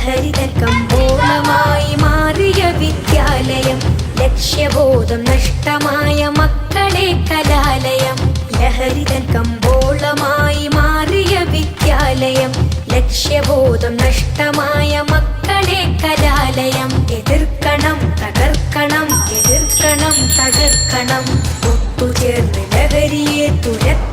ലഹരിതൻ കമ്പോളമായി മാറിയ വിദ്യാലയം. ലക്ഷ്യബോധം നഷ്ടമായ മക്കളെ കലാലയം. ലഹരിതൻ കമ്പോളമായി മാറിയ വിദ്യാലയം. ലക്ഷ്യബോധം നഷ്ടമായ മക്കളെ കലാലയം. എതിർക്കണം തകർക്കണം എതിർക്കണം തകർക്കണം. ഒത്തുചേർന്ന് ലഹരിയെ തുരത്ത